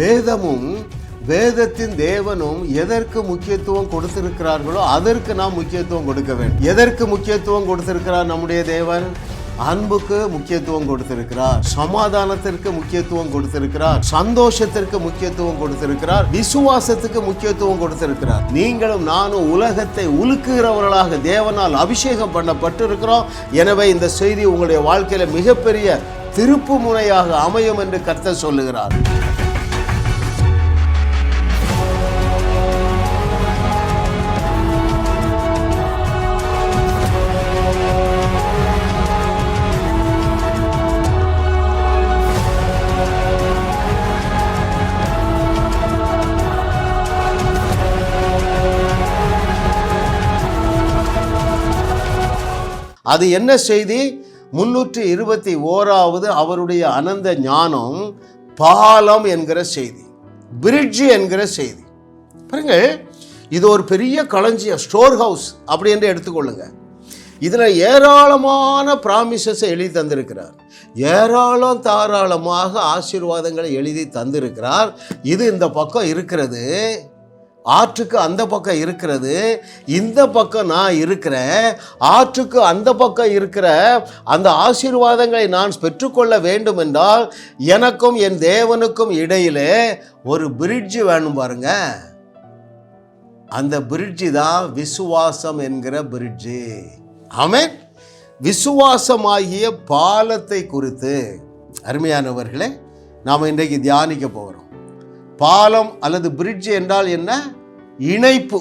வேதமும் வேதத்தின் தேவனும் எதற்கு முக்கியத்துவம் கொடுத்திருக்கிறார்களோ அதற்கு நாம் முக்கியத்துவம் கொடுக்க வேண்டும். எதற்கு முக்கியத்துவம் கொடுத்திருக்கிறார் நம்முடைய தேவன்? அன்புக்கு முக்கியத்துவம் கொடுத்திருக்கிறார். சமாதானத்திற்கு முக்கியத்துவம் கொடுத்திருக்கிறார். சந்தோஷத்திற்கு முக்கியத்துவம் கொடுத்திருக்கிறார். விசுவாசத்துக்கு முக்கியத்துவம் கொடுத்திருக்கிறார். நீங்களும் நானும் உலகத்தை உலுக்குகிறவர்களாக தேவனால் அபிஷேகம் பண்ணப்பட்டிருக்கிறோம். எனவே இந்த செய்தி உங்களுடைய வாழ்க்கையில மிகப்பெரிய திருப்பு முனையாக அமையும் என்று கர்த்தர் சொல்லுகிறார். அது என்ன செய்தி? முன்னூற்றி இருபத்தி ஓராவது அவருடைய அனந்த ஞானம் பாலம் என்கிற செய்தி பிரிட்ஜ் என்கிற செய்தி. பாருங்கள் இது ஒரு பெரிய களஞ்சியம் ஸ்டோர் ஹவுஸ் அப்படி என்று எடுத்துக்கொள்ளுங்க. இதில் ஏராளமான ப்ராமிசஸை எழுதி தந்திருக்கிறார். ஏராளம் தாராளமாக ஆசீர்வாதங்களை எழுதி தந்திருக்கிறார். இது இந்த பக்கம் இருக்கிறது. ஆற்றுக்கு அந்த பக்கம் இருக்கிறது இந்த பக்கம் நான் இருக்கிறேன் ஆற்றுக்கு அந்த பக்கம் இருக்கிற அந்த ஆசீர்வாதங்களை நான் பெற்றுக்கொள்ள வேண்டும் என்றால் எனக்கும் என் தேவனுக்கும் இடையிலே ஒரு பிரிட்ஜ் வேணும் பாருங்க. அந்த பிரிட்ஜு தான் விசுவாசம் என்கிற பிரிட்ஜு ஆமென். விசுவாசமாகிய பாலத்தை குறித்து. அருமையானவர்களே நாம் இன்றைக்கு தியானிக்க போகிறோம். பாலம் அல்லது பிரிட்ஜ் என்றால் என்ன? இணைப்பு.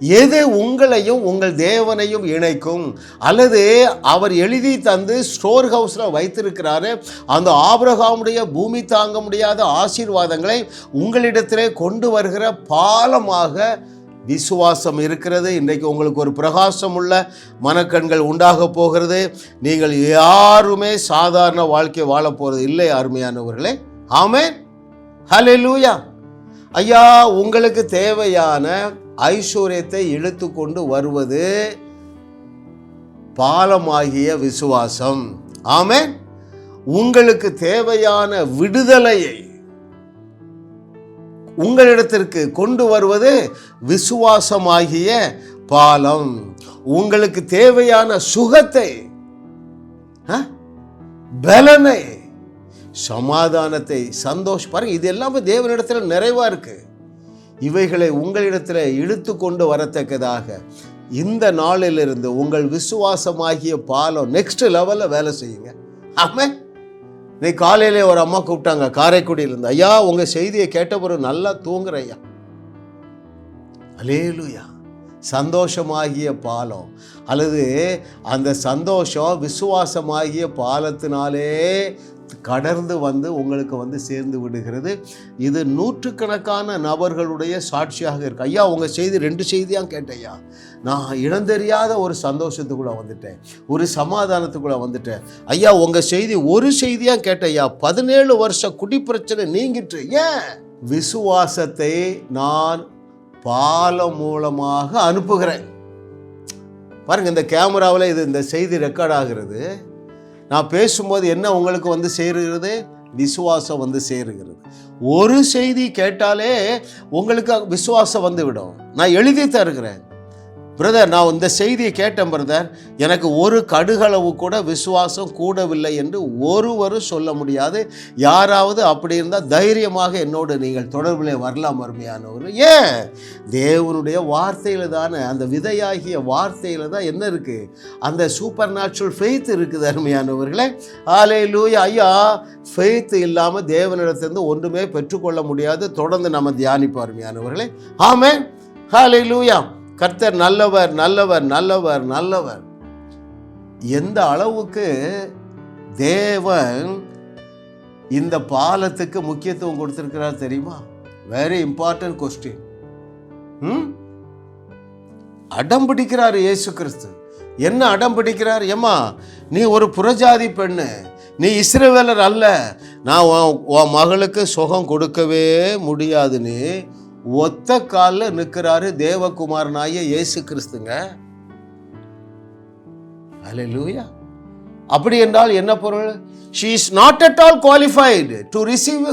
எது உங்களையும் உங்கள் தேவனையும் இணைக்கும்? அல்லது அவர் எழுதி தந்து ஸ்டோர் ஹவுஸில் வைத்திருக்கிறாரு அந்த ஆபிரகாமுடைய பூமி தாங்க முடியாத ஆசீர்வாதங்களை உங்களிடத்திலே கொண்டு வருகிற பாலமாக விசுவாசம் இருக்கிறது. இன்றைக்கு உங்களுக்கு ஒரு பிரகாசம் உள்ள மனக்கண்கள் உண்டாக போகிறது. நீங்கள் யாருமே சாதாரண வாழ்க்கை வாழப் போகிறது இல்லை அருமையானவர்களே. ஹலோ லூயா ஐயா உங்களுக்கு தேவையான ஐஸ்வர்யத்தை இழுத்து கொண்டு வருவது பாலமாகிய விசுவாசம். ஆமே உங்களுக்கு தேவையான விடுதலையை உங்களிடத்திற்கு கொண்டு வருவது விசுவாசமாகிய பாலம். உங்களுக்கு தேவையான சுகத்தை ஆ? பலனை சமாதானத்தை சந்தோஷ் பாருங்கள் இது எல்லாமே தேவனிடத்தில் நிறைவாக இருக்குது இவைகளை உங்களிடத்தில் இழுத்து கொண்டு வரத்தக்கதாக இந்த நாளிலிருந்து உங்கள் விசுவாசமாகிய பாலம் நெக்ஸ்ட் லெவலில் வேலை செய்யுங்க. ஆமாம் இன்னைக்கு காலையிலே ஒரு அம்மா கூப்பிட்டாங்க காரைக்குடியிலேருந்து ஐயா உங்கள் செய்தியை கேட்ட நல்லா தூங்குற ஐயா. அலேலுயா சந்தோஷமாகிய பாலம். அல்லது அந்த சந்தோஷம் விசுவாசமாகிய பாலத்தினாலே கடர்ந்து வந்து உங்களுக்கு வந்து சேர்ந்து விடுகிறது. இது நூற்றுக்கணக்கான நபர்களுடைய சாட்சியாக இருக்கு. ஐயா உங்கள் செய்தி ரெண்டு செய்தியாக கேட்டையா நான் இனந்தெரியாத ஒரு சந்தோஷத்துக்குள்ளே வந்துட்டேன். ஒரு சமாதானத்துக்குள்ளே வந்துட்டேன். ஐயா உங்கள் செய்தி ஒரு செய்தியாக கேட்டையா பதினேழு வருஷ குடிப்பிரச்சனை நீங்கிட்டு ஏன்? விசுவாசத்தை நான் பாலம் மூலமாக அனுப்புகிறேன். பாருங்கள் இந்த கேமராவில் இது இந்த செய்தி ரெக்கார்ட் ஆகிறது. நான் பேசும்போது என்ன உங்களுக்கு வந்து சேருகிறது? விசுவாசம் வந்து சேருகிறது. ஒரு செய்தி கேட்டாலே உங்களுக்கு விசுவாசம் வந்து விடும். நான் எழுதி தருகிறேன் பிரதர் நான் இந்த செய்தியை கேட்டேன் பிரதர் எனக்கு ஒரு கடுகளவு கூட விசுவாசம் கூடவில்லை என்று ஒருவரும் சொல்ல முடியாது. யாராவது அப்படி இருந்தால் தைரியமாக என்னோடு நீங்கள் தொடர்பில் வரலாம் அருமையானவர் ஏன்? தேவனுடைய வார்த்தையில் தானே அந்த விதையாகிய வார்த்தையில் தான் என்ன இருக்குது அந்த சூப்பர் நேச்சுரல் ஃபெய்த் இருக்குது அருமையானவர்களே. ஆலே லூயா ஐயா ஃபெய்த் இல்லாமல் தேவனிடத்திலிருந்து ஒன்றுமே பெற்றுக்கொள்ள முடியாது. தொடர்ந்து நம்ம தியானிப்போம் அருமையானவர்களே. ஆமே ஹாலே லூயா கர்த்தர் நல்லவர் நல்லவர் நல்லவர் நல்லவர். எந்த அளவுக்கு தேவன் இந்த பாலத்துக்கு முக்கியத்துவம் கொடுத்துருக்கிறார் தெரியுமா? வெரி இம்பார்ட்டன்ட் கொஸ்டின் ம்? அடம் பிடிக்கிறார் இயேசு கிறிஸ்து. என்ன அடம் பிடிக்கிறார்? ஏம்மா நீ ஒரு புறஜாதி பெண்ணு. நீ இஸ்ரவேலர் அல்ல. நான் உன் உன் மகளுக்கு சுகம் கொடுக்கவே முடியாதுன்னு ஒத்த காலில் நிற்கிறாரு தேவகுமாரனாய இயேசு கிறிஸ்துங்க. அல்லேலூயா அப்படி என்றால் என்ன பொருள்? She is not at all qualified to receive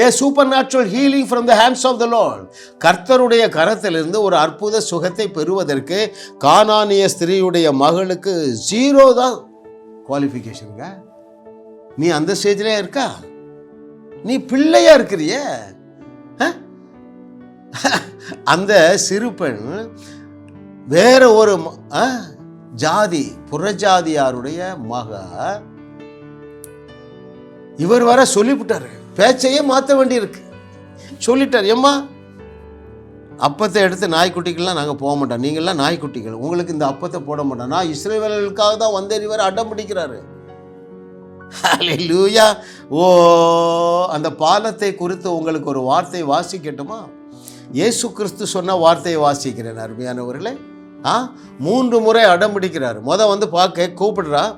a supernatural healing from the hands of the lord கர்த்தருடைய கரத்திலிருந்து ஒரு அற்புத சுகத்தை பெறுவதற்கு கானானிய ஸ்திரீயுடைய மகளுக்கு ஜீரோ தான் குவாலிஃபிகேஷனுங்க நீ அந்த ஸ்டேஜ்லேயே இருக்கா? நீ பிள்ளையா இருக்கிறியே? அந்த சிறு பெண் வேற ஒரு ஆ, ஜாதி புறஜாதியாருடைய மக. இவர் வர சொல்லிவிட்டாரு. பேச்சையே மாற்ற வேண்டியிருக்கு. சொல்லிட்டார். ஏம்மா அப்பத்தை எடுத்து நாய்க்குட்டிகள்லாம் நாங்கள் போக மாட்டோம். நீங்கள்லாம் நாய்க்குட்டிகள். உங்களுக்கு இந்த அப்பத்தை போட மாட்டோம். நான் இஸ்ரேவேலர்களுக்காக தான் வந்தேன். இவர் அடம் பிடிக்கிறாரு. லூயா ஓ அந்த பாலத்தை குறித்து உங்களுக்கு ஒரு வார்த்தை வாசிக்கட்டுமா? இயேசு கிறிஸ்து சொன்ன வார்த்தையை வாசிக்கிறேன் அருமையானவர்களே. ஆ? மூன்று முறை அடம் பிடிக்கிறார். முத வந்து பார்க்க கூப்பிடுறா.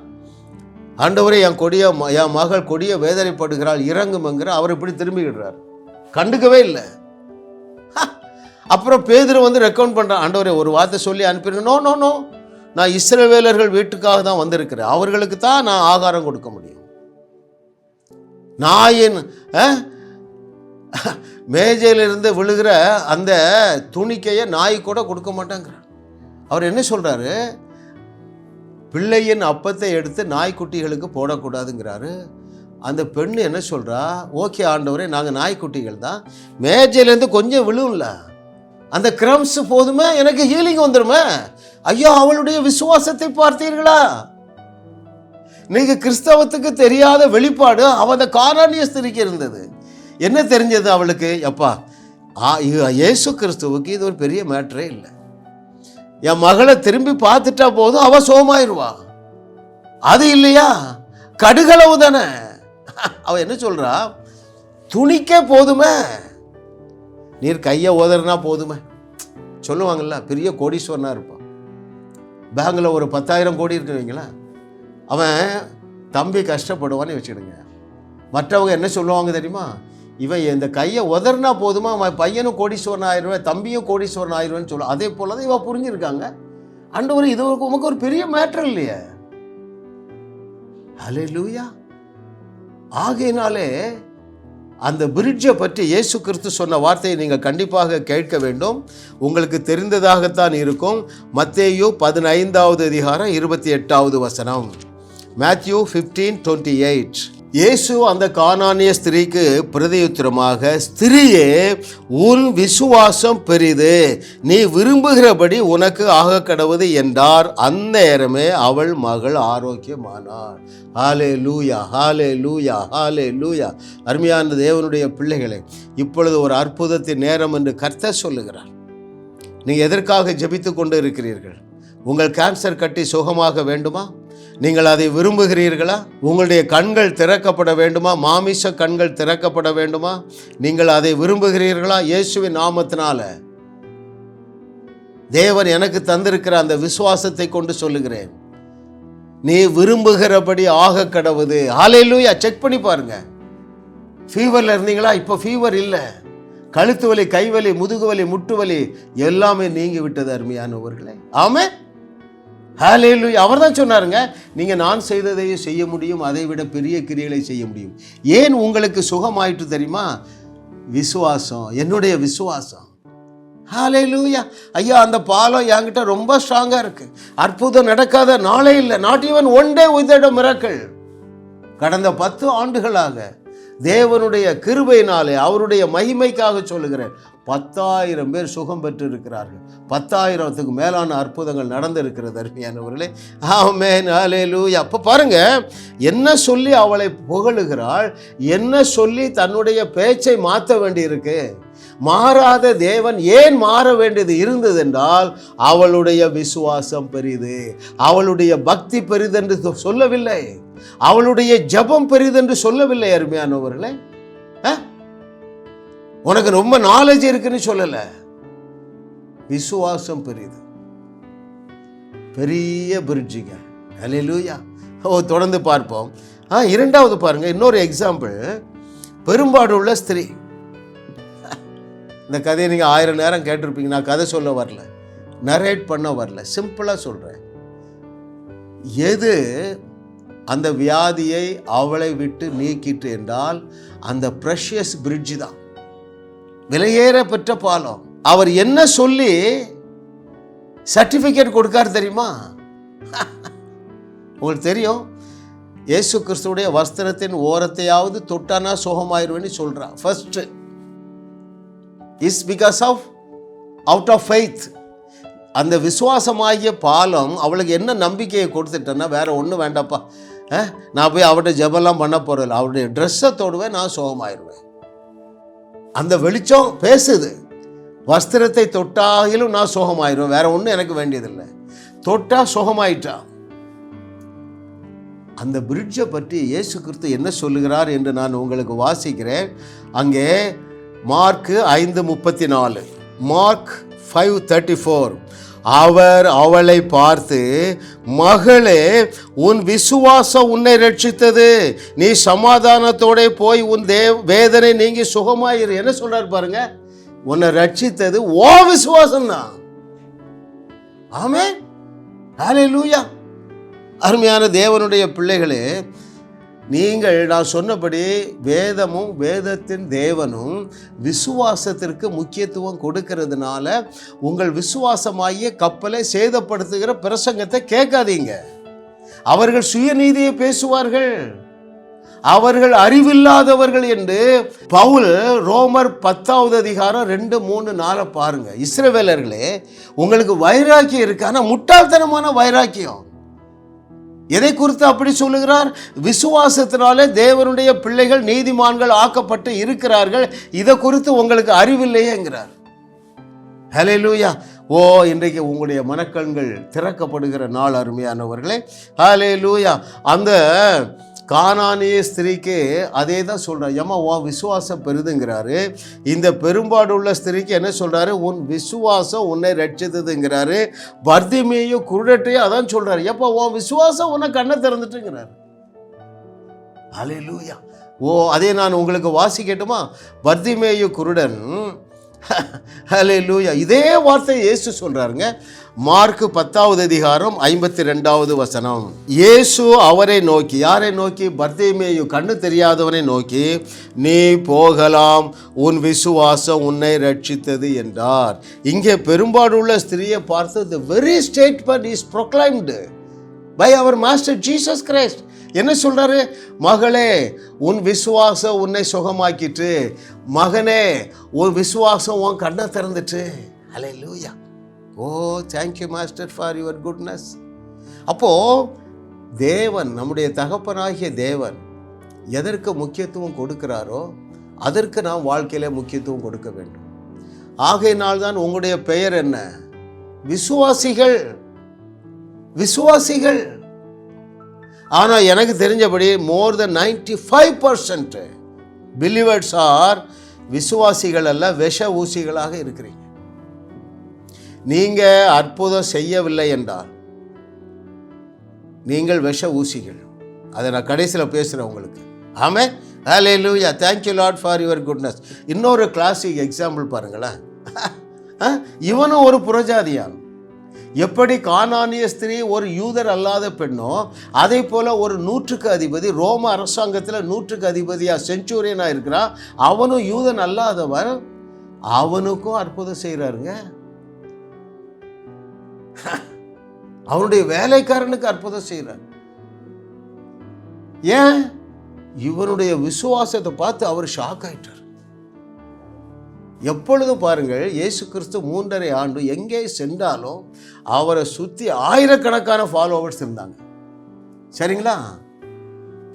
ஆண்டவரே என் கொடிய ம- என் மகள் கொடிய வேதனைப்படுகிறாள் இறங்குமங்கிற அவர் இப்படி திரும்பிக்கிடுறார் கண்டுக்கவே இல்லை. அப்புறம் பேதரை வந்து ரெக்கவுண்ட் பண்ணுறான் ஆண்டவரே ஒரு வார்த்தை சொல்லி அனுப்பிடுங்க. No no no. நான் இஸ்ரவேலர்கள் வீட்டுக்காக தான் வந்திருக்கிறேன். அவர்களுக்கு தான் நான் ஆகாரம் கொடுக்க முடியும். நாயின் அஹ், மேஜையிலிருந்து விழுகிற அந்த துணிக்கையை நாய் கூட கொடுக்க மாட்டேங்கிறார். அவர் என்ன சொல்கிறாரு பிள்ளையின் அப்பத்தை எடுத்து நாய்க்குட்டிகளுக்கு போடக்கூடாதுங்கிறாரு. அந்த பெண் என்ன சொல்கிறா ஓகே ஆண்டவரே நாங்கள் நாய்க்குட்டிகள் தான். மேஜையிலேருந்து கொஞ்சம் விழுவும்ல. அந்த கிரம்ஸ் போதுமே எனக்கு ஹீலிங் வந்துடுமே ஐயா அவளுடைய விசுவாசத்தை பார்த்தீர்களா? நீங்கள் கிறிஸ்தவத்துக்கு தெரியாத வெளிப்பாடு அவ அந்த காரானிய ஸ்திரிக்கு இருந்தது. என்ன தெரிஞ்சது அவளுக்கு? எப்பா இயேசு கிறிஸ்துவுக்கு இது ஒரு பெரிய மேட்டரே இல்லை. என் மகளை திரும்பி பார்த்துட்டா போதும் அவ சோமாயிருவா. அது இல்லையா? கடுகளவு தானே. அவ என்ன சொல்றா? துணிக்கே போதுமே. நீர் கையை ஓதறினா போதுமே. சொல்லுவாங்கல்ல பெரிய கோடீஸ்வரனா இருப்பான். பேங்கில் ஒரு பத்தாயிரம் கோடி இருக்குவீங்களேன் அவன் தம்பி கஷ்டப்படுவான்னு வச்சுடுங்க மற்றவங்க என்ன சொல்லுவாங்க தெரியுமா? இவன் இந்த கையை உதறினா போதுமா? அவன் பையனும் கோடீஸ்வரன் ஆயிடுவேன் தம்பியும் கோடீஸ்வரன் ஆயிடுவேன்னு சொல்ல. அதே போல தான் இவன் புரிஞ்சிருக்காங்க. ஆண்டவர் இது உமக்கு ஒரு பெரிய மேட்டர் இல்லையே. ஹலே லூயா ஆகையினாலே அந்த பிரிட்ஜை பற்றி இயேசு கிறிஸ்து சொன்ன வார்த்தையை நீங்கள் கண்டிப்பாக கேட்க வேண்டும். உங்களுக்கு தெரிந்ததாகத்தான் இருக்கும். மத்தேயு பதினைந்தாவது அதிகாரம் இருபத்தி எட்டாவது வசனம். மேத்யூ ஃபிஃப்டீன் டுவெண்ட்டி எயிட் இயேசு அந்த காணானிய ஸ்திரீக்கு பிரதியுத்திரமாக ஸ்திரியே உன் விசுவாசம் பெரிது. நீ விரும்புகிறபடி உனக்கு ஆக கடவுது என்றார். அந்நேரமே அவள் மகள் ஆரோக்கியமானார் ஹாலே லூயா ஹாலே லூயா ஹாலே லூயா அருமையான தேவனுடைய பிள்ளைகளை இப்பொழுது ஒரு அற்புதத்தின் நேரம் என்று கர்த்த சொல்லுகிறார். நீங்கள் எதற்காக ஜபித்து கொண்டு இருக்கிறீர்கள்? உங்கள் கேன்சர் கட்டி சுகமாக வேண்டுமா? நீங்கள் அதை விரும்புகிறீர்களா? உங்களுடைய கண்கள் திறக்கப்பட வேண்டுமா? மாமிச கண்கள் திறக்கப்பட வேண்டுமா? நீங்கள் அதை விரும்புகிறீர்களா? இயேசுவின் நாமத்தினால. தேவன் எனக்கு தந்திருக்கிற அந்த விசுவாசத்தை கொண்டு சொல்லுகிறேன். நீ விரும்புகிறபடி ஆக கடவுது. ஆலையிலூயா செக் பண்ணி பாருங்க. ஃபீவரில் இருந்தீங்களா? இப்போ ஃபீவர் இல்லை. கழுத்து வலி கை வலி முதுகு வலி முட்டு வலி எல்லாமே நீங்கி விட்டது அருமையானவர்களே. ஆமே ஹalleluya. அவர் தான் சொன்னாருங்க நீங்கள் நான் செய்ததையும் செய்ய முடியும் அதை விட பெரிய கிரியலை செய்ய முடியும். ஏன் உங்களுக்கு சுகமாயிட்டு தெரியுமா? விசுவாசம் என்னுடைய விசுவாசம். ஹாலே லூயா ஐயா அந்த பாலம் என்கிட்ட ரொம்ப ஸ்ட்ராங்காக இருக்குது அற்புதம் நடக்காத நாளே இல்லை. Not even one day with miracles கடந்த பத்து ஆண்டுகளாக தேவனுடைய கிருபையினாலே அவருடைய மகிமைக்காக சொல்லுகிறேன். பத்தாயிரம் பேர் சுகம் பெற்று இருக்கிறார்கள் பத்தாயிரத்துக்கு மேலான அற்புதங்கள் நடந்திருக்கிறது அருமையானவர்களே. ஆமென் ஹalleluya. அப்போ பாருங்க என்ன சொல்லி அவளை புகழுகிறாள் என்ன சொல்லி தன்னுடைய பேச்சை மாற்ற வேண்டியிருக்கு? மாறாத தேவன் ஏன் மாற வேண்டியது இருந்தது என்றால் அவளுடைய விசுவாசம் பெரிது. அவளுடைய பக்தி பெரிதென்று சொ- சொல்லவில்லை. அவளுடைய ஜெபம் பெரிதென்று சொல்லவில்லை அருமையானவர்களே. ஆ? உனக்கு ரொம்ப நாலேஜ் இருக்குன்னு சொல்லல. விசுவாசம் பெரியது பெரிய பிரிட்ஜிங்க அலையிலூயா ஓ தொடர்ந்து பார்ப்போம். ஆ இரண்டாவது பாருங்க இன்னொரு எக்ஸாம்பிள் பெரும்பாடு உள்ள ஸ்திரீ இந்த கதையை நீங்கள் ஆயிரம் நேரம் கேட்டிருப்பீங்க நான் கதை சொல்ல வரல. நரேட் பண்ண வரல. சிம்பிளாக சொல்கிறேன் எது அந்த வியாதியை அவளை விட்டு நீக்கிட்டு என்றால் அந்த ப்ரெஷியஸ் பிரிட்ஜ் தான். விலையேற பெற்ற பாலம். அவர் என்ன சொல்லி சர்டிஃபிகேட் கொடுக்காரு தெரியுமா? உங்களுக்கு தெரியும்? இயேசு கிறிஸ்துடைய வஸ்திரத்தின் ஓரத்தையாவது தொட்டானா சுகமாயிருவேன்னு சொல்கிறான் first is because of out of faith அந்த விசுவாசமாகிய பாலம் அவளுக்கு என்ன நம்பிக்கையை கொடுத்துட்டேன்னா வேறு ஒன்றும் வேண்டாப்பா நான் போய் அவர்கிட்ட ஜெபம்லாம் பண்ண போகிறதில்ல அவருடைய ட்ரெஸ்ஸை தொடுவேன் நான் சுகமாயிருவேன். அந்த வெளிச்சம் பேசுது. வஸ்திரத்தை தொட்டாகிலும் நான் சுகமாயிருவேன். வேற ஒன்றும் எனக்கு வேண்டியதில்லை. தொட்டா சுகமாயிட்டா. அந்த பிரிட்ஜை பற்றி இயேசு கிறிஸ்து என்ன சொல்லுகிறார் என்று நான் உங்களுக்கு வாசிக்கிறேன். அங்கே மார்க்கு ஐந்து முப்பத்தி நாலு மார்க் ஃபைவ் தேர்ட்டி ஃபோர் அவர் அவளை பார்த்து மகளே உன் விசுவாசம் உன்னை ரட்சித்தது. நீ சமாதானத்தோட போய் உன் தே வேதனை நீங்கி சுகமாயிரு. என்ன சொல்றாரு பாருங்க. உன்னை ரட்சித்தது ஓ விசுவாசம் தான் ஆமே லூயா அருமையான தேவனுடைய பிள்ளைகளே நீங்கள் நான் சொன்னபடி வேதமும் வேதத்தின் தேவனும் விசுவாசத்திற்கு முக்கியத்துவம் கொடுக்கறதுனால உங்கள் விசுவாசமாகிய கப்பலை சேதப்படுத்துகிற பிரசங்கத்தை கேட்காதீங்க. அவர்கள் சுயநீதியை பேசுவார்கள். அவர்கள் அறிவில்லாதவர்கள் என்று பவுல் ரோமர் பத்தாவது அதிகாரம் ரெண்டு மூணு நாளை பாருங்க. இஸ்ரவேலர்களே உங்களுக்கு வைராக்கியம் இருக்கு. ஆனால் முட்டாள்தனமான வைராக்கியம். எதை குறித்து அப்படி சொல்லுகிறார்? விசுவாசத்தினாலே தேவனுடைய பிள்ளைகள் நீதிமான்கள் ஆக்கப்பட்டு இருக்கிறார்கள். இதை குறித்து உங்களுக்கு அறிவில்லையேங்கிறார். ஹலே லூயா ஓ இன்றைக்கு உங்களுடைய மனக்கண்கள் திறக்கப்படுகிற நாள் அருமையானவர்களே. ஹalleluya அந்த கானானிய ஸ்திரீக்கு அதே தான் சொல்கிறார் ஏம்மா உன் விசுவாசம் பெருதுங்கிறாரு இந்த பெரும்பாடுள்ள ஸ்திரீக்கு என்ன சொல்கிறாரு உன் விசுவாசம் உன்னை ரட்சித்ததுங்கிறாரு. பர்திமையும் குருடட்டையும் அதான் சொல்கிறாரு எப்போ உன் விசுவாசம் உன்னை கண்ணை திறந்துட்டுங்கிறாரு. அலே லூயா ஓ அதே நான் உங்களுக்கு வாசிக்கட்டுமா? பர்திமேயு குருடன். அலே லூயா இதே வார்த்தை இயேசு சொல்கிறாருங்க மார்க்கு பத்தாவது அதிகாரம் ஐம்பத்தி ரெண்டாவது வசனம். இயேசு அவரை நோக்கி யாரை நோக்கி? பர்தேமேயு கண்ணு தெரியாதவனை நோக்கி நீ போகலாம் உன் விசுவாசம் உன்னை ரட்சித்தது என்றார். இங்கே பெரும்பாடுள்ள ஸ்திரியை பார்த்து the very statement is proclaimed by our master Jesus Christ என்ன சொல்றாரு? மகளே உன் விசுவாசம் உன்னை சுகமாக்கிட்டு மகனே உன் விசுவாசம் உன் கண்ணை திறந்துட்டு hallelujah oh thank you master for your goodness அப்போது தேவன் நம்முடைய தகப்பனாகிய தேவன் எதற்கு முக்கியத்துவம் கொடுக்கிறாரோ அதற்கு நாம் வாழ்க்கையில் முக்கியத்துவம் கொடுக்க வேண்டும். ஆகையினால்தான் உங்களுடைய பெயர் என்ன? விசுவாசிகள். விசுவாசிகள். ஆனால் எனக்கு தெரிஞ்சபடி more than ninety five percent believers are விசுவாசிகள் அல்ல விஷ ஊசிகளாக இருக்கிறீங்க. நீங்கள் அற்புதம் செய்யவில்லை என்றால் நீங்கள் விஷ ஊசிகள். அதை நான் கடைசியில் பேசுகிறேன் உங்களுக்கு. ஆமே hallelujah thank you lot for your goodness இன்னொரு கிளாசிக் எக்ஸாம்பிள் பாருங்களேன். இவனும் ஒரு புறஜாதியான். எப்படி கானானிய ஸ்திரீ ஒரு யூதர் அல்லாத பெண்ணோ அதே போல் ஒரு நூற்றுக்கு அதிபதி ரோம அரசாங்கத்தில் நூற்றுக்கு அதிபதியாக செஞ்சுரியனாக இருக்கிறான். அவனும் யூதன் அல்லாதவன். அவனுக்கும் அற்புதம் செய்கிறாருங்க அவனுடைய வேலைக்காரனுக்கு அற்புதம் செய்கிறார் ஏன்? இவனுடைய விசுவாசத்தை பார்த்து அவர் ஷாக் ஆயிட்டார். எப்பொழுதும் பாருங்கள் இயேசு கிறிஸ்து மூன்றரை ஆண்டு எங்கே சென்றாலும் அவரை சுற்றி ஆயிரக்கணக்கான ஃபாலோவர்ஸ் இருந்தாங்க. சரிங்களா?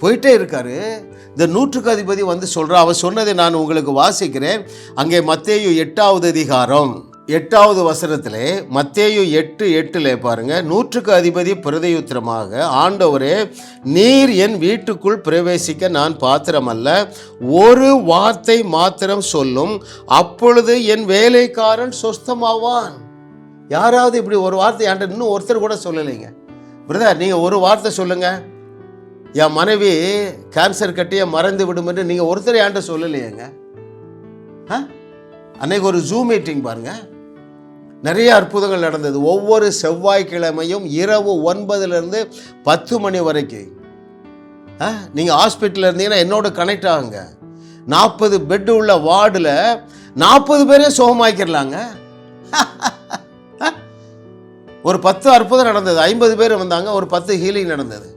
போயிட்டே இருக்காரு. இந்த நூற்றுக்கு அதிபதி வந்து சொல்கிறார் அவர் சொன்னதை நான் உங்களுக்கு வாசிக்கிறேன். அங்கே மத்தேயு எட்டாவது அதிகாரம். எட்டாவது வசனத்திலே மத்தேயு எட்டு எட்டில் பாருங்க நூற்றுக்கு அதிபதி பிரதயுத்திரமாக ஆண்டவரே நீர் என் வீட்டுக்குள் பிரவேசிக்க நான் பாத்திரமல்ல ஒரு வார்த்தை மாத்திரம் சொல்லும் அப்பொழுது என் வேலைக்காரன் சொஸ்தமாவான். யாராவது இப்படி ஒரு வார்த்தை ஆண்ட இன்னும் ஒருத்தர் கூட சொல்லலைங்க. பிரதர் நீங்கள் ஒரு வார்த்தை சொல்லுங்க. என் மனைவி கேன்சர் கட்டியை மறந்து விடும் என்று நீங்கள் ஒருத்தர் என்கிட்ட சொல்லலையேங்க. ஆ? அன்னைக்கு ஒரு ஜூம் மீட்டிங் பாருங்கள் நிறைய அற்புதங்கள் நடந்தது. ஒவ்வொரு செவ்வாய்க்கிழமையும் இரவு ஒன்பதுலேருந்து பத்து மணி வரைக்கும். நீங்கள் ஹாஸ்பிட்டலில் இருந்தீங்கன்னா என்னோட கனெக்ட் ஆகுங்க. நாற்பது பெட்டு உள்ள வார்டில் நாற்பது பேரே சுகமாக்கிடலாங்க. ஒரு பத்து அற்புதம் நடந்தது. ஐம்பது பேர் வந்தாங்க ஒரு பத்து ஹீலிங் நடந்தது.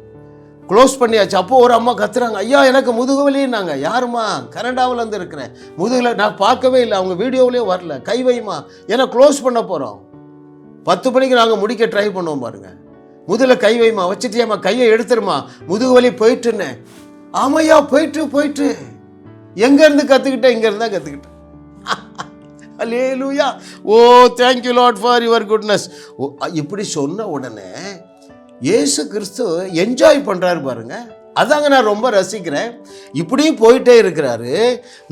க்ளோஸ் பண்ணியாச்சு. அப்போ ஒரு அம்மா கத்துறாங்க ஐயா எனக்கு முதுகு வலின்னாங்க யாருமா கனடாவில் இருந்து இருக்கிறேன். முதுகில் நான் பார்க்கவே இல்லை. அவங்க வீடியோவிலே வரல. கை வைமா ஏன்னா க்ளோஸ் பண்ண போகிறோம் பத்து மணிக்கு நாங்கள் முடிக்க ட்ரை பண்ணுவோம் பாருங்கள் முதுகில் கை வைமா வச்சுட்டியாம்மா. கையை எடுத்துருமா முதுகு வலி போயிட்டுன்னு. ஆமையா போயிட்டு போயிட்டு. எங்கேருந்து கற்றுக்கிட்டேன் இங்கேருந்து தான் கற்றுக்கிட்டேன் hallelujah oh thank you lot for your goodness oh இப்படி சொன்ன உடனே இயேசு கிறிஸ்து என்ஜாய் பண்ணுறாரு பாருங்க. அதாங்க நான் ரொம்ப ரசிக்கிறேன். இப்படியும் போயிட்டே இருக்கிறாரு.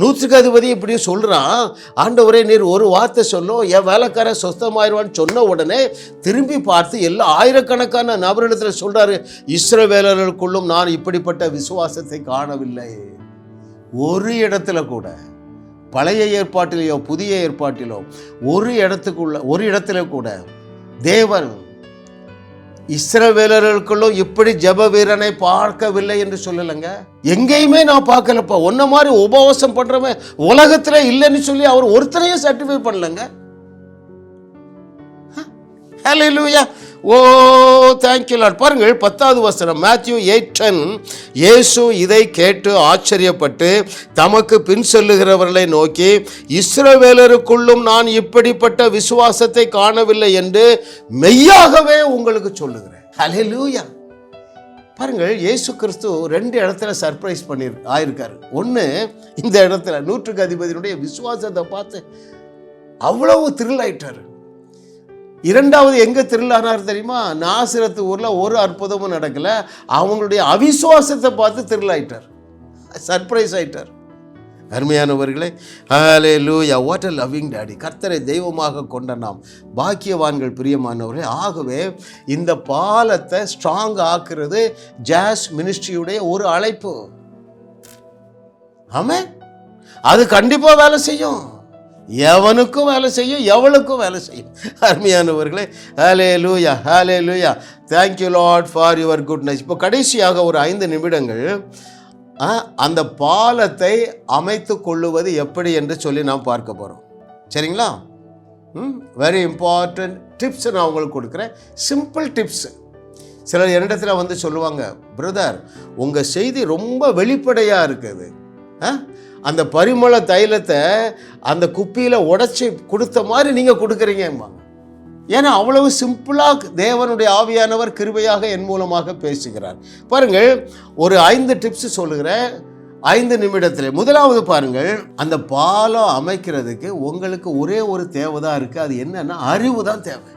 நூற்றுக்கு அதிபதி இப்படியும் சொல்கிறான் ஆண்டவரே நீர் ஒரு வார்த்தை சொல்லும் என் வேலைக்காரன் சொஸ்தமாயிருவான்னு சொன்ன உடனே திரும்பி பார்த்து எல்லா ஆயிரக்கணக்கான நபரிடத்தில் சொல்கிறாரு இஸ்ரவேலர்களுக்குள்ளும் நான் இப்படிப்பட்ட விசுவாசத்தை காணவில்லை. ஒரு இடத்துல கூட பழைய ஏற்பாட்டிலேயோ புதிய ஏற்பாட்டிலோ ஒரு இடத்துக்குள்ள ஒரு இடத்துல கூட தேவன் இஸ்ரவேலர்களுக்குள்ளும் இப்படி ஜப வீரனை பார்க்கவில்லை என்று சொல்லலைங்க? எங்கேயுமே நான் பார்க்கலப்பா. ஒன்ன மாதிரி உபவாசம் பண்றவன் உலகத்துல இல்லைன்னு சொல்லி அவர் ஒருத்தரையும் சர்டிஃபை பண்ணலங்க. ஹalleluya ஓ தேங்க்யூ லார்ட் பாருங்கள் பத்தாவது வசனம் மேத்யூ எயிட் டென் இயேசு இதை கேட்டு ஆச்சரியப்பட்டு தமக்கு பின் செல்லுகிறவர்களை நோக்கி இஸ்ரவேலருக்குள்ளும் நான் இப்படிப்பட்ட விசுவாசத்தை காணவில்லை என்று மெய்யாகவே உங்களுக்கு சொல்லுகிறேன். ஹalleluya பாருங்கள் இயேசு கிறிஸ்து ரெண்டு இடத்துல சர்ப்ரைஸ் பண்ணி ஆயிருக்காரு. ஒன்று இந்த இடத்துல நூற்றுக்கு அதிபதியினுடைய விசுவாசத்தை பார்த்து அவ்வளவு த்ரில் ஆயிட்டாரு. இரண்டாவது எங்கே திருளானார் தெரியுமா? நாசிரத்து ஊரில் ஒரு அற்புதமும் நடக்கல. அவங்களுடைய அவிசுவாசத்தை பார்த்து திருளாயிட்டார் சர்ப்ரைஸ் ஆயிட்டார். அருமையானவர்களே ஹலே லூயா வாட் அ லவ்விங் டேடி கர்த்தரை தெய்வமாக கொண்ட நாம் பாக்கியவான்கள் பிரியமானவர்களே ஆகவே இந்த பாலத்தை ஸ்ட்ராங் ஆக்குறது ஜாஸ் மினிஸ்ட்ரியுடைய ஒரு அழைப்பு. ஆமே அது கண்டிப்பாக வேலை செய்யும். எவனுக்கும் வேலை செய்யும் எவளுக்கும் வேலை செய்யும். அருமையானவர்களே hallelujah hallelujah thank you lot for your goodness இப்போ கடைசியாக ஒரு ஐந்து நிமிடங்கள். ஆ, அந்த பாலத்தை அமைத்து கொள்ளுவது எப்படி என்று சொல்லி நாம் பார்க்க போகிறோம் சரிங்களா? ம் வெரி இம்பார்ட்டன்ட் டிப்ஸ் நான் உங்களுக்கு கொடுக்குறேன். சிம்பிள் டிப்ஸ் சிலர் என்னிடத்தில் வந்து சொல்லுவாங்க பிரதர் உங்கள் செய்தி ரொம்ப வெளிப்படையாக இருக்குது. ஆ? அந்த பரிமள தைலத்தை அந்த குப்பியில் உடைச்சி கொடுத்த மாதிரி நீங்கள் கொடுக்குறீங்கம்பாங்க ஏன்னா அவ்வளவு சிம்பிளாக தேவனுடைய ஆவியானவர் கிருபையாக என் மூலமாக பேசுகிறார். பாருங்கள் ஒரு ஐந்து டிப்ஸ் சொல்லுகிறேன். ஐந்து நிமிடத்தில். முதலாவது பாருங்கள் அந்த பாலம் அமைக்கிறதுக்கு உங்களுக்கு ஒரே ஒரு தேவை தான் இருக்குது அது என்னன்னா அறிவு தான் தேவை.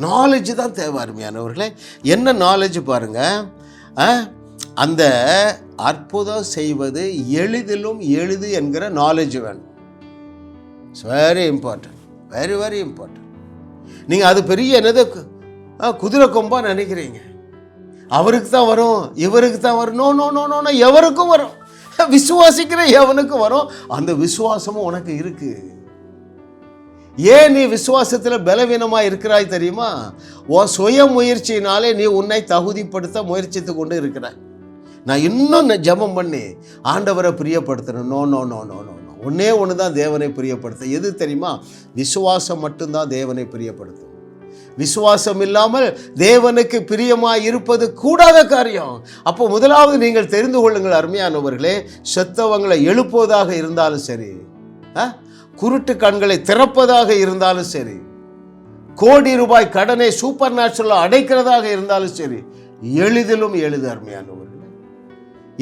நாலேஜ் தான் தேவை அருமையானவர்களே. என்ன நாலேஜ் பாருங்கள் ஆ, அந்த அற்புதம் செய்வது எளிதிலும் எளிது என்கிற நாலேஜ் வேணும். It's very important very very important நீங்கள் அது பெரிய என்னது? கு- ஆ, குதிரை கொம்பாக நினைக்கிறீங்க. அவருக்கு தான் வரும் இவருக்கு தான் வரும். நோ நோ நோ நோ எவருக்கும் வரும். விசுவாசிக்கிற எவனுக்கும் வரும்? அந்த விசுவாசமும் உனக்கு இருக்குது ஏன் நீ விசுவாசத்தில் பலவீனமாக இருக்கிறாய் தெரியுமா? உன் சுய முயற்சியினாலே நீ உன்னை தகுதிப்படுத்த முயற்சித்து கொண்டு இருக்கிறாய். நான் இன்னும் நான் ஜெபம் பண்ணி ஆண்டவரை பிரியப்படுத்தணும் no no no no no no ஒன்றே ஒன்று தான் தேவனை பிரியப்படுத்த எது தெரியுமா? விசுவாசம் மட்டும்தான் தேவனை பிரியப்படுத்தும். விசுவாசம் இல்லாமல் தேவனுக்கு பிரியமாக இருப்பது கூடாத காரியம். அப்போ முதலாவது நீங்கள் தெரிந்து கொள்ளுங்கள் அருமையானவர்களே செத்தவங்களை எழுப்புவதாக இருந்தாலும் சரி ஆ? குருட்டு கண்களை திறப்பதாக இருந்தாலும் சரி கோடி ரூபாய் கடனை சூப்பர் நேச்சுரலாக அடைக்கிறதாக இருந்தாலும் சரி எளிதிலும் எளிது அருமையானவர்கள்.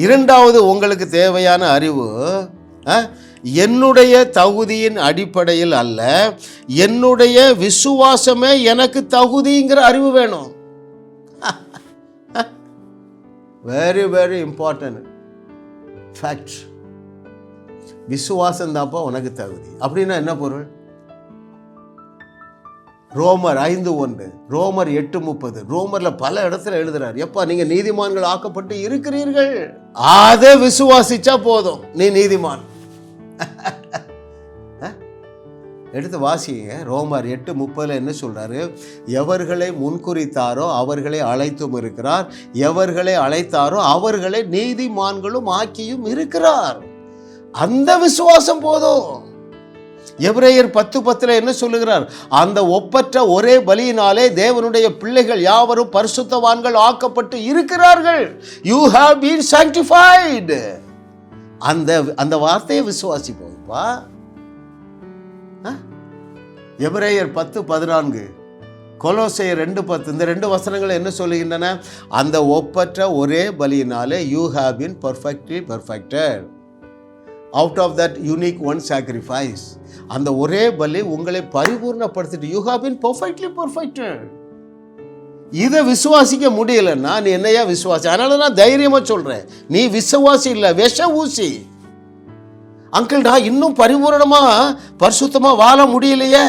இரண்டாவது உங்களுக்கு தேவையான அறிவு ஆ, என்னுடைய தகுதியின் அடிப்படையில் அல்ல என்னுடைய விசுவாசமே எனக்கு தகுதிங்கிற அறிவு வேணும். வெரி வெரி இம்பார்ட்டன்ட் ஃபேக்ட் விசுவாசம் தான்ப்பா உனக்கு தகுதி. அப்படின்னா என்ன பொருள்? ரோமர் ஐந்து ஒன்று ரோமர் எட்டு முப்பது. ரோமர்ல பல இடத்துல எழுதுறாரு. எப்பா நீங்க நீதிமான்கள் ஆக்கப்பட்டு இருக்கிறீர்கள்? அதை விசுவாசிச்சா போதும். நீ நீதிமான். எடுத்து வாசிங்க. ரோமர் எட்டு முப்பதில் என்ன சொல்றாரு? எவர்களை முன்குறித்தாரோ அவர்களை அழைத்தும் இருக்கிறார். எவர்களை அழைத்தாரோ அவர்களை நீதிமான்களும் ஆக்கியும் இருக்கிறார். அந்த விசுவாசம் போதும். எபிரேயர் பத்து பத்தில் என்ன சொல்லுகிறார்? அந்த ஒப்பற்ற ஒரே பலியினாலே தேவனுடைய பிள்ளைகள் யாவரும் பரிசுத்தவான்கள் ஆக்கப்பட்டு இருக்கிறார்கள். யூ ஹாவ் பீன் சாங்டிஃபைடு அந்த அந்த வார்த்தையை விசுவாசிப்போம்ப்பா. ஆ? எபிரேயர் பத்து பதினான்கு கொலோசையர் ரெண்டு பத்து இந்த ரெண்டு வசனங்கள் என்ன சொல்லுகின்றன? அந்த ஒப்பற்ற ஒரே பலியினாலே you have been perfectly perfected out of that unique one sacrifice அந்த ஒரே பலி உங்களை பரிபூர்ணப்படுத்திட்டு you have been perfectly perfected. இதை விசுவாசிக்க முடியலன்னா நீ என்னையா விசுவாசி? அதனால நான் தைரியமாக சொல்கிறேன் நீ விசுவாசி இல்லை விஷ ஊசி. அங்கிள்டா இன்னும் பரிபூரணமாக பரிசுத்தமாக வாழ முடியலையே.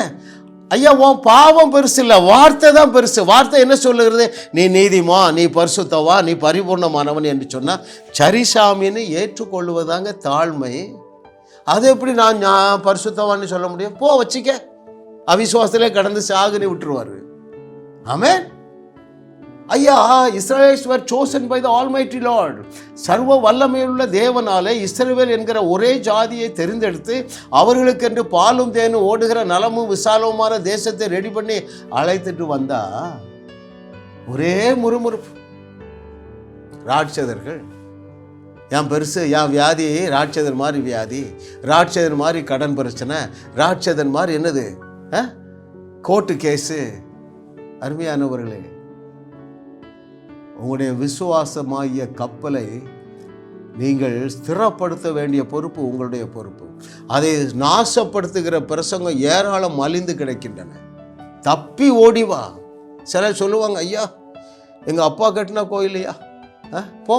ஐயா உன் பாவம் பெருசு இல்லை வார்த்தை தான் பெருசு. வார்த்தை என்ன சொல்லுகிறது? நீ நீதிமா நீ பரிசுத்தவா நீ பரிபூர்ணமானவன் என்று சொன்னால் சரிசாமின்னு ஏற்றுக்கொள்வதாங்க தாழ்மை. அது எப்படி நான் நான் பரிசுத்தவான்னு சொல்ல முடியும்? போ வச்சிக்க. அவிசுவாசத்திலே கடந்து சாகுன்னு விட்டுருவாரு. ஆமே ஐயா Israel's chosen by the the almighty சர்வ வல்லமையுள்ள தேவனாலே இஸ்ரவேல் என்கிற ஒரே ஜாதியை தெரிந்தெடுத்து அவர்களுக்கென்று பாலும் தேனும் ஓடுகிற நலமும் விசாலவுமான தேசத்தை ரெடி பண்ணி அழைத்துட்டு வந்தா. ஒரே முறுமுறுப்பு. ராட்சதர்கள். என் பெருசு என் வியாதி ராட்சதர் மாதிரி வியாதி ராட்சதர் மாதிரி கடன் பிரச்சனை ராட்சதன் மாதிரி என்னது? ஆ? கோர்ட்டு கேஸு அருமையானவர்களே உங்களுடைய விசுவாசமாகிய கப்பலை நீங்கள் ஸ்திரப்படுத்த வேண்டிய பொறுப்பு உங்களுடைய பொறுப்பு. அதை நாசப்படுத்துகிற பிரசங்கம் ஏராளம் மலிந்து கிடக்கின்றன. தப்பி ஓடி வா. சிலர் சொல்லுவாங்க ஐயா எங்கள் அப்பா கட்டின கோயிலையா ஆ போ.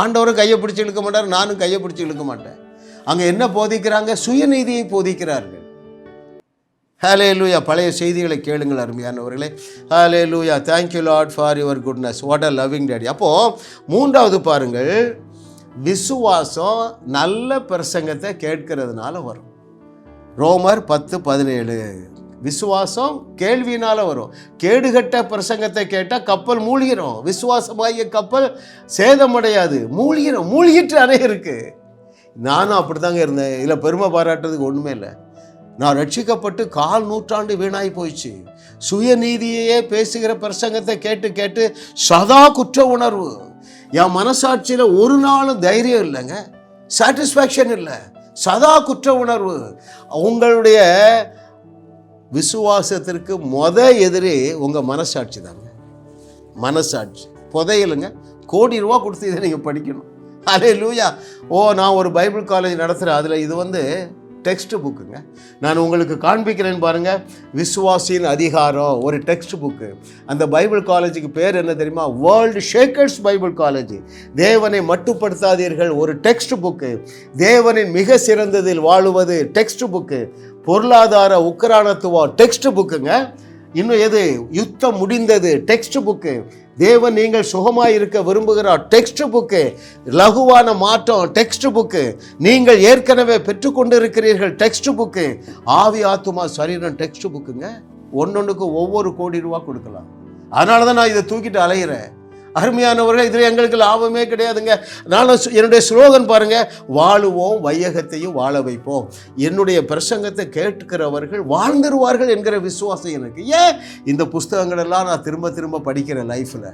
ஆண்டவரும் கையை பிடிச்சி இழுக்க மாட்டார் நானும் கையை பிடிச்சி இழுக்க மாட்டேன். அங்கே என்ன போதிக்கிறாங்க? சுயநீதியை போதிக்கிறார்கள். ஹலே லூயா பழைய செய்திகளை கேளுங்கள் அருமையானவர்களே. Hallelujah thank you lot for your goodness what a loving daddy அப்போது மூன்றாவது பாருங்கள். விசுவாசம் நல்ல பிரசங்கத்தை கேட்கறதுனால வரும். ரோமர் பத்து பதினேழு. விசுவாசம் கேள்வியினால வரும். கேடுகட்ட பிரசங்கத்தை கேட்டால் கப்பல் மூழ்கிரும் விசுவாசமாகிய கப்பல் சேதமடையாது. மூழ்கிறோம். மூழ்கிட்டு அணை இருக்குது நானும் அப்படிதாங்க இருந்தேன். இதில் பெருமை பாராட்டுறதுக்கு ஒன்றுமே இல்லை. நான் ரட்சிக்கப்பட்டு கால் நூற்றாண்டு வீணாய் போயிடுச்சு சுயநீதியையே பேசுகிற பிரசங்கத்தை கேட்டு கேட்டு சதா குற்ற உணர்வு. என் மனசாட்சியில் ஒரு நாளும் தைரியம் இல்லைங்க. சாட்டிஸ்ஃபேக்ஷன் இல்லை. சதா குற்ற உணர்வு. உங்களுடைய விசுவாசத்திற்கு மொத எதிரி உங்கள் மனசாட்சி தாங்க. மனசாட்சி. புதையலுங்க. கோடி ரூபா கொடுத்து இதை நீங்கள் படிக்கணும். அலே லூயா ஓ நான் ஒரு பைபிள் காலேஜ் நடத்துகிறேன் அதில் இது வந்து டெக்ஸ்ட் புக்குங்க நான் உங்களுக்கு காண்பிக்கிறேன்னு பாருங்கள் விஸ்வாசின் அதிகாரம் ஒரு டெக்ஸ்ட் புக்கு அந்த பைபிள் காலேஜுக்கு பேர் என்ன தெரியுமா? வேர்ல்டு ஷேக்கர்ஸ் பைபிள் காலேஜ் தேவனை மட்டுப்படுத்தாதீர்கள் ஒரு டெக்ஸ்ட் புக்கு தேவனின் மிக சிறந்ததில் வாழுவது டெக்ஸ்ட் புக்கு பொருளாதார உக்கரானத்துவம் டெக்ஸ்ட் புக்குங்க இன்னும் எது? யுத்தம் முடிந்தது டெக்ஸ்ட் புக்கு தேவன் நீங்கள் சுகமாக இருக்க விரும்புகிறார். டெக்ஸ்ட் புக்கு லகுவான மாற்றம். டெக்ஸ்ட் புக்கு நீங்கள் ஏற்கனவே பெற்றுக்கொண்டு இருக்கிறீர்கள் டெக்ஸ்ட் புக்கு ஆவி ஆத்துமா சரீரம் டெக்ஸ்ட் புக்குங்க ஒன்னொன்றுக்கு ஒவ்வொரு கோடி ரூபா கொடுக்கலாம். அதனால தான் நான் இதை தூக்கிட்டு அலைகிறேன் அருமையானவர்கள் இதில் எங்களுக்கு லாபமே கிடையாதுங்க. நான் என்னுடைய ஸ்லோகன் பாருங்க வாழுவோம் வையகத்தையும் வாழ வைப்போம். என்னுடைய பிரசங்கத்தை கேட்கிறவர்கள் வாழ்ந்துருவார்கள் என்கிற விசுவாசம் எனக்கு. ஏன்? இந்த புஸ்தகங்கள் எல்லாம் நான் திரும்ப திரும்ப படிக்கிறேன் லைஃப்பில்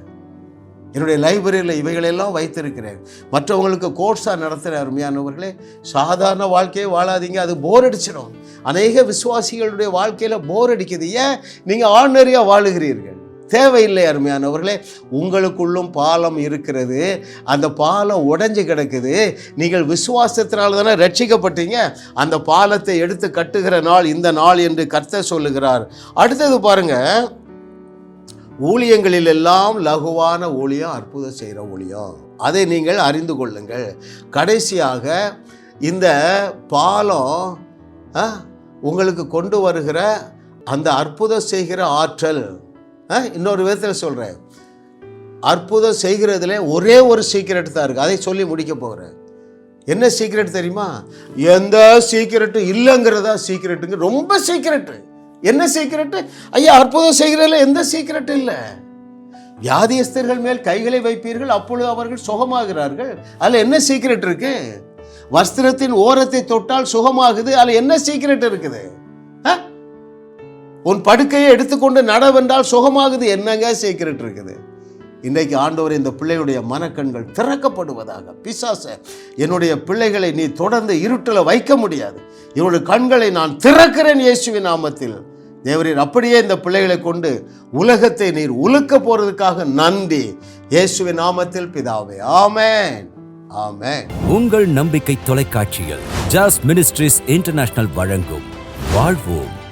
என்னுடைய லைப்ரரியில் இவைகளெல்லாம் வைத்திருக்கிறேன். மற்றவங்களுக்கு கோர்ஸாக நடத்துகிற அருமையானவர்களே சாதாரண வாழ்க்கையை வாழாதீங்க அது போர் அடிச்சிடும். அநேக விசுவாசிகளுடைய வாழ்க்கையில் போர் அடிக்குது. ஏன்? நீங்கள் ஆர்டினரியாக வாழுகிறீர்கள். தேவையில்லை அருமையானவர்களே. உங்களுக்குள்ளும் பாலம் இருக்கிறது. அந்த பாலம் உடைஞ்சு கிடக்குது. நீங்கள் விசுவாசத்தினால் தானே ரட்சிக்கப்பட்டீங்க. அந்த பாலத்தை எடுத்து கட்டுகிற நாள் இந்த நாள் என்று கர்த்தர் சொல்லுகிறார். அடுத்தது பாருங்க. ஊழியங்களில் எல்லாம் லகுவான ஊழியம் அற்புதம் செய்கிற ஊழியம். அதை நீங்கள் அறிந்து கொள்ளுங்கள். கடைசியாக இந்த பாலம் உங்களுக்கு கொண்டு வருகிற அந்த அற்புதம் செய்கிற ஆற்றல் இன்னொரு விதத்தில் சொல்கிறேன் அற்புதம் செய்கிறதுல ஒரே ஒரு சீக்கிரட் தான் இருக்குது அதை சொல்லி முடிக்க போகிறேன் என்ன சீக்ரெட் தெரியுமா? எந்த சீக்கிரட்டும் இல்லைங்கிறதா சீக்கிரட்டுங்க ரொம்ப சீக்கிரட்டு என்ன சீக்கிரட்டு ஐயா அற்புதம் செய்கிறதுல எந்த சீக்கிரட் இல்லை? வியாதியஸ்தர்கள் மேல் கைகளை வைப்பீர்கள் அப்பொழுது அவர்கள் சுகமாகிறார்கள். அதில் என்ன சீக்கிரட் இருக்குது வஸ்திரத்தின் ஓரத்தை தொட்டால் சுகமாகுது அதில் என்ன சீக்கிரட் இருக்குது? உன் படுக்கையை எடுத்துக்கொண்டு நடவென்றால் சுகமாகுது. என்னங்க சீக்கிரட் இருக்குது? இன்றைக்கு ஆண்டவர் இந்த பிள்ளையுடைய மனக்கண்கள் திறக்கப்படுவதாக. பிசாச என்னுடைய பிள்ளைகளை நீ தொடர்ந்து இருட்டில் வைக்க முடியாது. இவருடைய கண்களை நான் திறக்கிறேன் இயேசுவின் நாமத்தில். தேவரீர் அப்படியே இந்த பிள்ளைகளை கொண்டு உலகத்தை நீர் உலுக்க போறதுக்காக நன்றி. இயேசுவின் நாமத்தில் பிதாவே ஆமேன். ஆமேன். உங்கள் நம்பிக்கை தொலைக்காட்சியில் ஜாஸ் மினிஸ்ட்ரிஸ் இன்டர்நேஷனல் வழங்கும் வாழ்வோம்.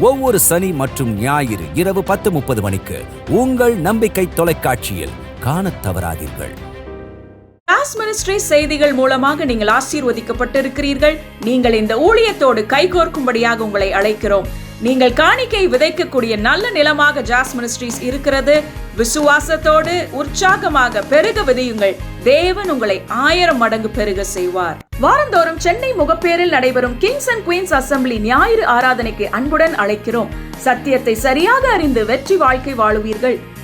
ஒவ்வொரு சனி மற்றும் ஞாயிறு இரவு பத்து முப்பது மணிக்கு உங்கள் நம்பிக்கை தொலைக்காட்சியில் காணத் தவறாதீர்கள். மினிஸ்ட்ரி செய்திகள் மூலமாக நீங்கள் ஆசீர்வதிக்கப்பட்டிருக்கிறீர்கள். நீங்கள் இந்த ஊழியத்தோடு கைகோர்க்கும்படியாக உங்களை அழைக்கிறோம். நீங்கள் காணிக்கை விதைக்கக்கூடிய நல்ல நிலமாக ஜாஸ் மினிஸ்ட்ரீஸ் இருக்கிறது. விசுவாசத்தோடு உற்சாகமாக பெருக விதையுங்கள். தேவன் உங்களை ஆயிரம் மடங்கு பெருக செய்வார். வாரந்தோறும் சென்னை முகப்பேரில் நடைபெறும் கிங்ஸ் அண்ட் குயின்ஸ் அசெம்பிளி ஞாயிறு ஆராதனைக்கு அன்புடன் அழைக்கிறோம். சத்தியத்தை சரியாக அறிந்து வெற்றி வாழ்க்கை வாழுவீர்கள்.